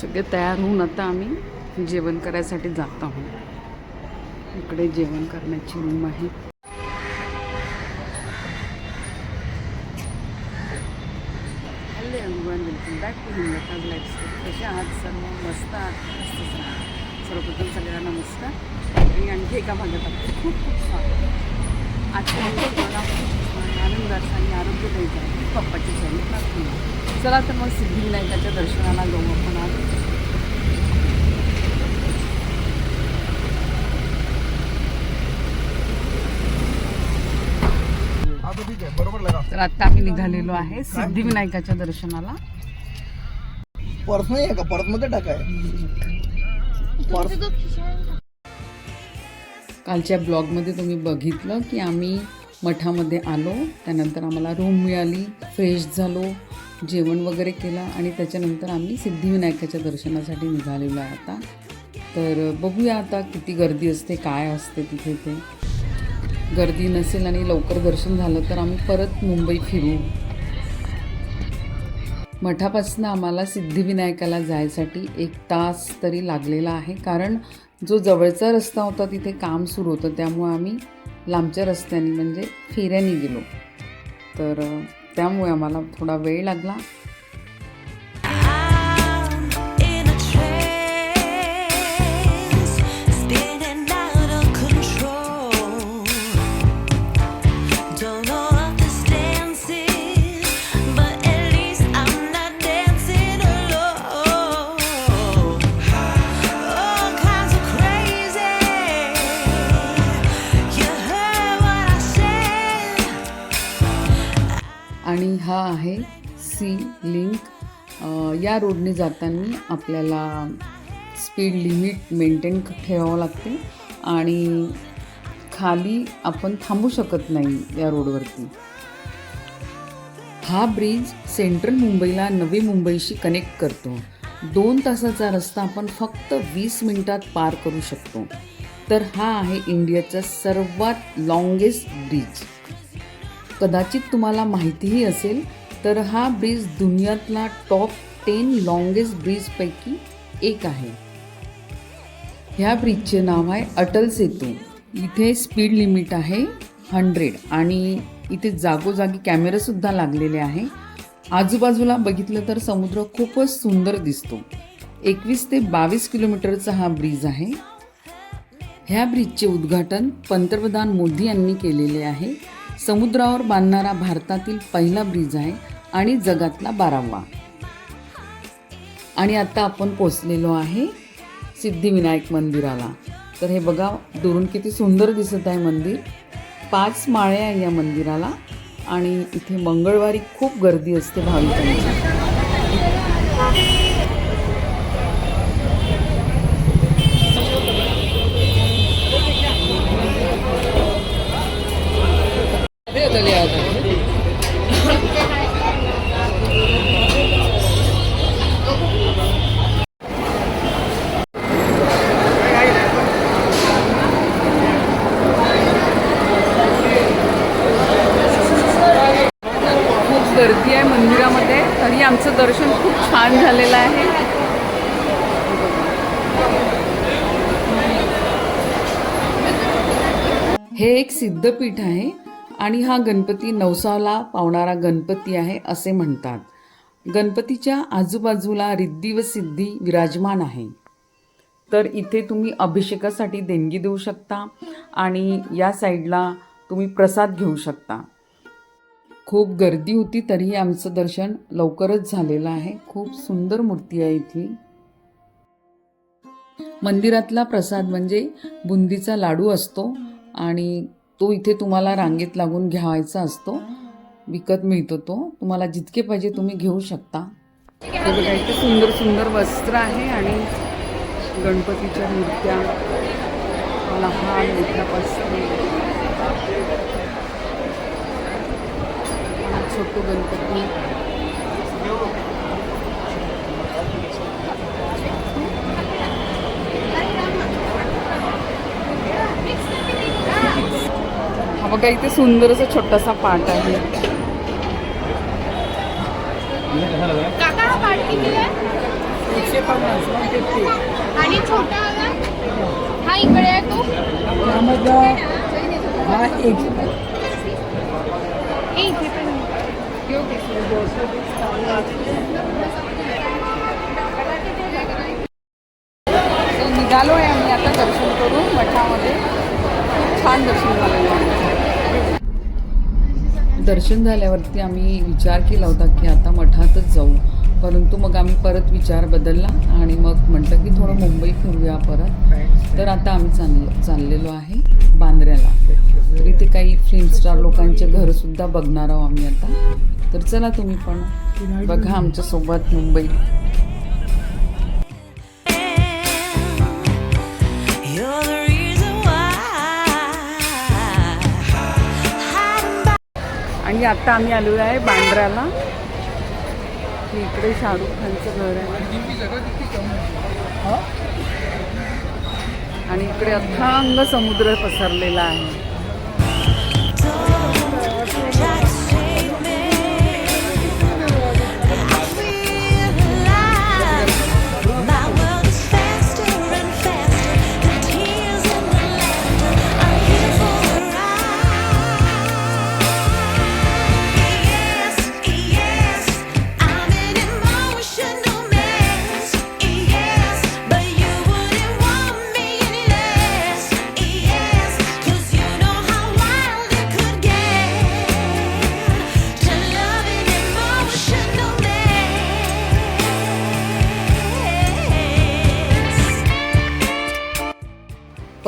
सगळे तयार होऊन आता आम्ही जेवण करायसाठी जात आहोत. इकडे जेवण करण्याची रूम आहे. Hello everyone welcome back to हिंदता lifestyle कसे आहात सर्व मस्त आहात मस्तच सर्वप्रथम सगळ्यांना नमस्कार आणि आणखी एका भागात आपलं खूप खूप स्वागत आजच्या दिवशी मला खूप छान आनंदाचा आणि आरोग्य द्यायचा आहे पप्पाची चरणी प्रार्थना चला तर मग सिद्धिविनायकाच्या दर्शनाला जाऊ आपण. तर आता आम्ही निघालेलो आहे सिद्धिविनायकाच्या दर्शनाला. पर्स नाही आहे का? पर्समध्ये टाकाय पर्स कालच्या ब्लॉगमध्ये तुम्ही बघितलं की आम्ही मठामध्ये आलो त्यानंतर आम्हाला रूम मिळाली फ्रेश झालो जेवण वगैरे केलं आणि त्याच्यानंतर आम्ही सिद्धिविनायकाच्या दर्शनासाठी निघालेलो आहे आता. तर बघूया आता किती गर्दी असते काय असते तिथे ते. गर्दी नसेल आणि लवकर दर्शन झालं तर आम्ही परत मुंबई फिरू. मठापासून आम्हाला सिद्धिविनायकाला जायसाठी एक तास तरी लागलेला आहे. कारण जो जवळचा रस्ता होता तिथे काम सुरू होतं. त्यामुळे आम्ही लांबच्या रस्त्याने म्हणजे फेऱ्याने गेलो. तर त्यामुळे आम्हाला थोडा वेळ लागला. सी लिंक या रोडने जाताना आपल्याला स्पीड लिमिट मेंटेन ठेवावं लागते आणि खाली आपण थांबू शकत नाही या रोडवरती. हा ब्रिज सेंट्रल मुंबईला नवी मुंबईशी कनेक्ट करतो. दोन तासाचा रस्ता आपण फक्त वीस मिनिटात पार करू शकतो. तर हा आहे इंडियाचा सर्वात लॉंगेस्ट ब्रिज कदाचित तुम्हाला माहितीही असेल तर हा ब्रिज दुनियातला टॉप टेन लॉंगेस्ट ब्रिजपैकी एक आहे. ह्या ब्रिजचे नाव आहे अटल सेतू. इथे स्पीड लिमिट आहे हंड्रेड आणि इथे जागोजागी कॅमेरासुद्धा लागलेले आहे. आजूबाजूला बघितलं तर समुद्र खूपच सुंदर दिसतो. एकवीस ते बावीस किलोमीटरचा हा ब्रिज आहे. ह्या ब्रिजचे उद्घाटन पंतप्रधान मोदी यांनी केलेले आहे. समुद्रावर बांधणारा भारतातील पहिला ब्रिज आहे आणि जगातला बारावा. आणि आता आपण पोचलेलो आहे सिद्धिविनायक मंदिराला. तर हे बघा दुरून किती सुंदर दिसत आहे मंदिर. पाच माळे आहे या मंदिराला आणि इथे मंगळवारी खूप गर्दी असते भाविकांची. हे एक सिद्धपीठ आहे आणि हा गणपती नवसाला पावणारा गणपती आहे असे म्हणतात. गणपतीच्या आजूबाजूला रिद्धी व सिद्धी विराजमान आहे. तर इथे तुम्ही अभिषेकासाठी देणगी देऊ शकता आणि या साईडला तुम्ही प्रसाद घेऊ शकता. खूप गर्दी होती तरीही आमचं दर्शन लवकरच झालेलं आहे. खूप सुंदर मूर्ती आहे इथली. मंदिरातला प्रसाद म्हणजे बुंदीचा लाडू असतो. आणि तो इथे तुम्हाला रांगेत लागून घ्यावायचा असतो. विकत मिळतो तो. तुम्हाला जितके पाहिजे तुम्ही घेऊ शकता. बघा इथे सुंदर सुंदर वस्त्र आहे आणि गणपतीच्या मूर्त्या. लहान मोठ्यापासून छोटू गणपती. बघा इथे सुंदर असा छोटासा पाट आहे. हा आणि छोटा हा इकडे आहे तो? त्यामधलं हा एक निघालो आहे. आम्ही आता दर्शन करून मठामध्ये. छान दर्शन दर्शन झाल्यावरती आम्ही विचार केला होता की आता मठातच जाऊ. परंतु मग आम्ही परत विचार बदलला आणि मग म्हटलं की थोडं मुंबई फिरूया परत. तर आता आम्ही चाललो चाललेलो आहे बांद्र्याला. तर इथे काही फिल्म स्टार लोकांचे घरसुद्धा बघणार आहोत आम्ही आता. तर चला तुम्ही पण बघा आमच्यासोबत मुंबई. Back. आणि आता आम्ही आलो आहे बांद्र्याला इकडे शाहरुख खानचं घर आहे. आणि इकडे अथांग समुद्र पसरलेला आहे.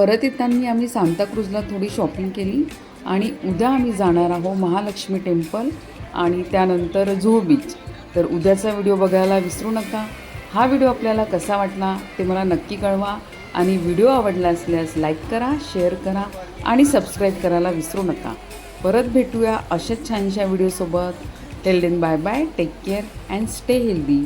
परत येताना आम्ही सांताक्रूजला थोडी शॉपिंग केली आणि उद्या आम्ही जाणार आहोत महालक्ष्मी टेम्पल आणि त्यानंतर झो बीच. तर उद्याचा व्हिडिओ बघायला विसरू नका. हा व्हिडिओ आपल्याला कसा वाटला ते मला नक्की कळवा आणि व्हिडिओ आवडला असल्यास लाईक करा शेअर करा आणि सबस्क्राईब करायला विसरू नका. परत भेटूया अशाच छानशा व्हिडिओसोबत. Till then bye bye take care and stay healthy